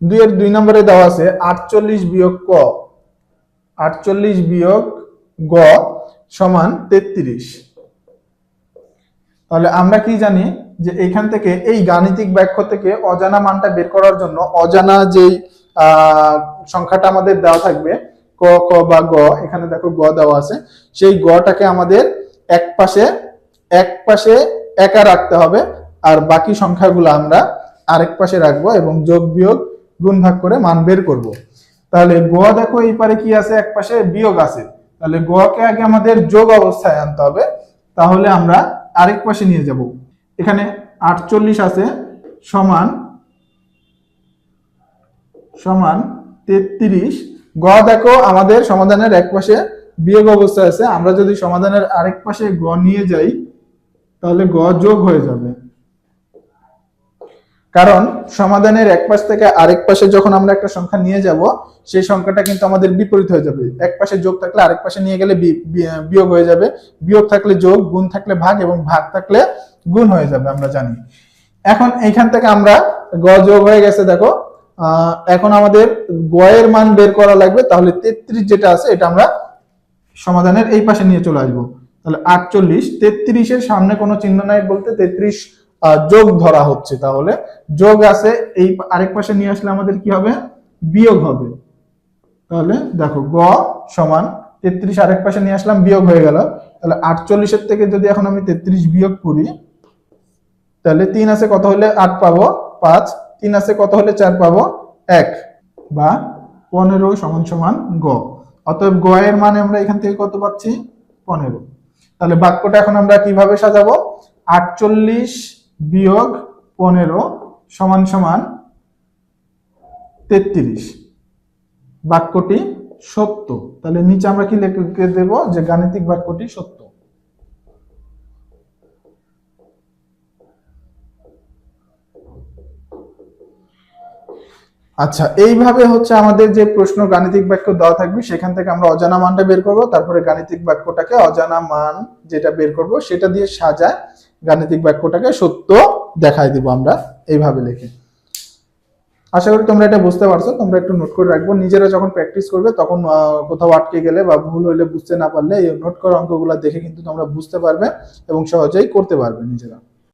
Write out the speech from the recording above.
দুইয়ের দুই নম্বরে দেওয়া আছে আটচল্লিশ বিয়োগ ক। আটচল্লিশ বিয়োগ গ সমান তেত্রিশ। তাহলে আমরা কি জানি যে এখান থেকে এই গাণিতিক বাক্য থেকে অজানা মানটা বের করার জন্য অজানা যেই সংখ্যাটা আমাদের দেওয়া থাকবে, ক ক বা গ, এখানে দেখো গ দেওয়া আছে, সেই গটাকে আমাদের এক পাশে এক পাশে একা রাখতে হবে, আর বাকি সংখ্যাগুলো আমরা আরেক পাশে রাখব এবং যোগ বিয়োগ গুণ ভাগ করে মান বের করব। তাহলে গ দেখো এই পারে কি আছে? এক পাশে বিয়োগ আছে। তাহলে গ কে আগে আমাদের যোগ অবস্থায় আনতে হবে। তাহলে আমরা আরেক পাশে নিয়ে যাব। এখানে আটচল্লিশ আছে, সমান সমান তেত্রিশ। গ দেখো আমাদের সমাধানের এক পাশে বিয়োগ অবস্থায় আছে। আমরা যদি সমাধানের আরেক পাশে গ নিয়ে যাই, তাহলে গ যোগ হয়ে যাবে। কারণ সমাধানের এক পাশ থেকে আরেক পাশে যখন আমরা একটা সংখ্যা নিয়ে যাব, সেই সংখ্যাটা কিন্তু আমাদের বিপরীত হয়ে যাবে। এক পাশে যোগ থাকলে আরেক পাশে নিয়ে গেলে বিয়োগ হয়ে যাবে। বিয়োগ থাকলে যোগ, গুণ থাকলে ভাগ এবং ভাগ থাকলে গুণ হয়ে যাবে, আমরা জানি। এখন এইখান থেকে আমরা গ যোগ হয়ে গেছে, দেখো। এখন আমাদের গ এর মান বের করা লাগবে, তাহলে তেত্রিশ যেটা আছে, এটা আমরা সমাধানের এই পাশে নিয়ে চলে আসব। তাহলে আটচল্লিশ, তেত্রিশের সামনে কোনো চিহ্ন নাই বলতে তেত্রিশ যোগ ধরা হচ্ছে তাহলে। যোগ আছে, এই আরেক পাশে নিয়ে আসলে আমাদের কি হবে? বিয়োগ হবে। তাহলে দেখো, গ সমান তেত্রিশ, আরেক পাশে নিয়ে আসলাম, বিয়োগ হয়ে গেল। তাহলে আটচল্লিশের থেকে যদি এখন আমি তেত্রিশ বিয়োগ করি, তাহলে তিন আছে কত হলে আট পাবো? পাঁচ। তিন আছে কত হলে চার পাবো? এক বা পনেরো সমান সমান গ। অতএব গ এর মানে আমরা এখান থেকে কত পাচ্ছি? পনেরো। তাহলে বাক্যটা এখন আমরা কীভাবে সাজাবো? আটচল্লিশ বিয়োগ পনেরো সমান সমান তেত্রিশ। বাক্যটি সত্য। তাহলে নিচে আমরা কি লিখে দেব? যে গাণিতিক বাক্যটি সত্য। আচ্ছা এইভাবে হচ্ছে আমাদের যে প্রশ্ন গাণিতিক বাক্য দেওয়া থাকবে, সেখান থেকে আমরা অজানা মানটা বের করব। তারপরে গাণিতিক বাক্যটাকে অজানা মান যেটা বের করব, সেটা দিয়ে সাজায়। গাণিতিক বাক্যটাকে সত্য দেখাই দিব আমরা এইভাবে লিখে। আশা করি তোমরা এটা বুঝতে পারছ, তোমরা একটু নোট করে রাখব। নিজেরা যখন প্র্যাকটিস করবে, তখন কোথাও আটকে গেলে বা ভুল হইলে বুঝতে না পারলে এই নোট করা অঙ্কগুলো দেখে কিন্তু তোমরা বুঝতে পারবে এবং সহজেই করতে পারবে নিজেরা।